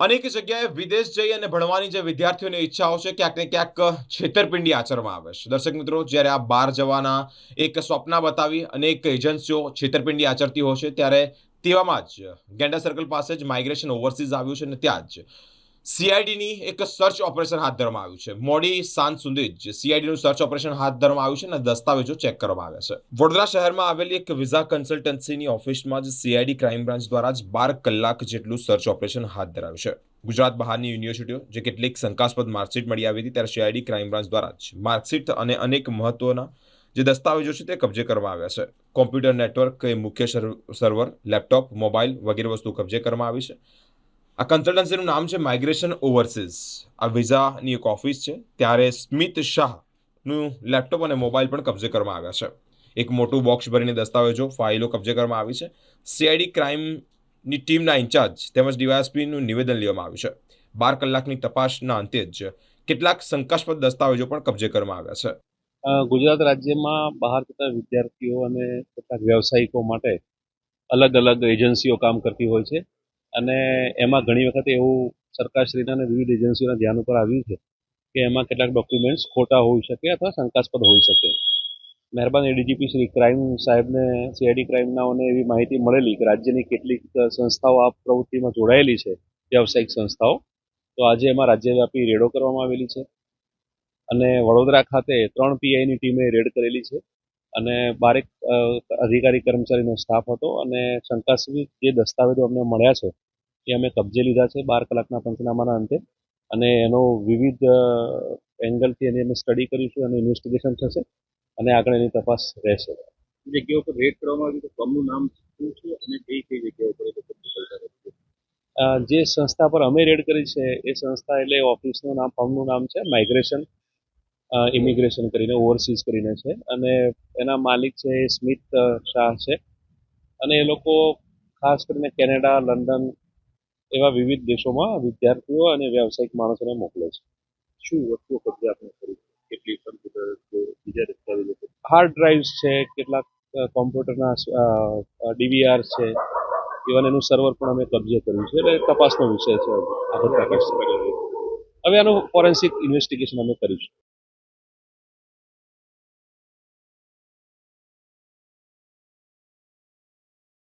અનેક જગ્યાએ વિદેશ જઈ અને ભણવાની જે વિદ્યાર્થીઓની ઈચ્છાઓ છે, ક્યાંક ને ક્યાંક છેતરપિંડી આચરવામાં આવે છે. દર્શક મિત્રો, જ્યારે આ બહાર જવાના એક સ્વપ્ન બતાવી અનેક એજન્સીઓ છેતરપિંડી આચરતી હોય છે, ત્યારે તેવામાં જ ગેંડા સર્કલ પાસે જ માઇગ્રેશન ઓવરસીઝ આવ્યું છે અને ત્યાં જ સીઆઈડીની એક સર્ચ ઓપરેશન હાથ ધરવામાં આવ્યું છે. મોડી સાંજ સુધી જ સીઆઈડીનું સર્ચ ઓપરેશન હાથ ધરવામાં આવ્યું છે અને દસ્તાવેજો ચેક કરવામાં આવ્યા છે. વડોદરા શહેરમાં આવેલી એક વિઝા કન્સલ્ટન્સીની ઓફિસમાં જ સીઆઈડી ક્રાઇમ બ્રાન્ચ દ્વારા જ બાર કલાક જેટલું સર્ચ ઓપરેશન હાથ ધરાયું છે. ગુજરાત બહારની યુનિવર્સિટીઓ, જે કેટલીક શંકાસ્પદ માર્કશીટ મળી આવી હતી, ત્યારે સીઆઈડી ક્રાઇમ બ્રાન્ચ દ્વારા જ માર્કશીટ અને અનેક મહત્વના જે દસ્તાવેજો છે તે કબજે કરવામાં આવ્યા છે. કોમ્પ્યુટર નેટવર્ક એ મુખ્ય સર્વ- સર્વર લેપટોપ, મોબાઈલ વગેરે વસ્તુ કબજે કરવામાં આવી છે. આ કન્સલ્ટન્સીનું નામ છે માઇગ્રેશન ઓવરસીઝ આ વિઝાની એક ઓફિસ છે. ત્યારે સ્મિત શાહનું લેપટોપ અને મોબાઈલ પણ કબજે કરવામાં આવ્યા છે. એક મોટું બોક્સ ભરીને દસ્તાવેજો ફાઇલો કબજે કરવામાં આવી છે. સીઆઈડી ક્રાઇમની ટીમના ઇન્ચાર્જ તેમજ ડીવાયએસપીનું નિવેદન લેવામાં આવ્યું છે. બાર કલાકની તપાસના અંતે જ કેટલાક શંકાસ્પદ દસ્તાવેજો પણ કબજે કરવામાં આવ્યા છે. ગુજરાત રાજ્યમાં બહાર જતા વિદ્યાર્થીઓ અને કેટલાક વ્યવસાયિકો માટે અલગ અલગ એજન્સીઓ કામ કરતી હોય છે. અને એમાં ઘણી વખત એવું સરકારશ્રીના અને વિવિધ એજન્સીઓના ધ્યાન ઉપર આવ્યું છે કે એમાં કેટલાક ડોક્યુમેન્ટ્સ ખોટા હોઈ શકે અથવા શંકાસ્પદ હોઈ શકે. મહેરબાન એડીજીપી શ્રી ક્રાઇમ સાહેબને સીઆઈડી ક્રાઇમનાઓને એવી માહિતી મળેલી કે રાજ્યની કેટલીક સંસ્થાઓ આ પ્રવૃત્તિમાં જોડાયેલી છે, વ્યવસાયિક સંસ્થાઓ. તો આજે એમાં રાજ્યવ્યાપી રેડો કરવામાં આવેલી છે અને વડોદરા ખાતે ત્રણ પીઆઈની ટીમે રેડ કરેલી છે અને બારેક અધિકારી કર્મચારીનો સ્ટાફ હતો અને શંકાસ્પદ જે દસ્તાવેજો અમને મળ્યા છે એ અમે કબજે લીધા છે બાર કલાકના પંચનામાના અંતે. અને એનો વિવિધ એંગલથી એની અમે સ્ટડી કરીશું અને ઇન્વેસ્ટિગેશન થશે અને આગળ એની તપાસ રહેશે. જગ્યાઓ પર રેડ કરવામાં આવ્યું તો ફર્મનું નામ શું છે અને કઈ કઈ જગ્યાઓ ઉપર જે સંસ્થા પર અમે રેડ કરી છે એ સંસ્થા એટલે ઓફિસનું નામ ફર્મનું નામ છે માઇગ્રેશન ઇમિગ્રેશન કરીને ઓવરસીઝ કરીને છે. અને એના માલિક છે એ સ્મિત શાહ છે. અને એ લોકો ખાસ કરીને કેનેડા લંડન એવા વિવિધ દેશોમાં વિદ્યાર્થીઓ અને વ્યાવસાયિક માણસોને મોકલે છે. શું વસ્તુઓ કબજે આપણે કરી કેટલી કમ્પ્યુટર કે બીજા દસ્તાવેજો હાર્ડ ડ્રાઈવ્સ છે કેટલાક કોમ્પ્યુટરના ડીવીઆર છે ઇવન એનું સર્વર પણ અમે કબજે કર્યું છે. એટલે તપાસનો વિષય છે. હવે આનું ફોરેન્સિક ઇન્વેસ્ટિગેશન અમે કરીશું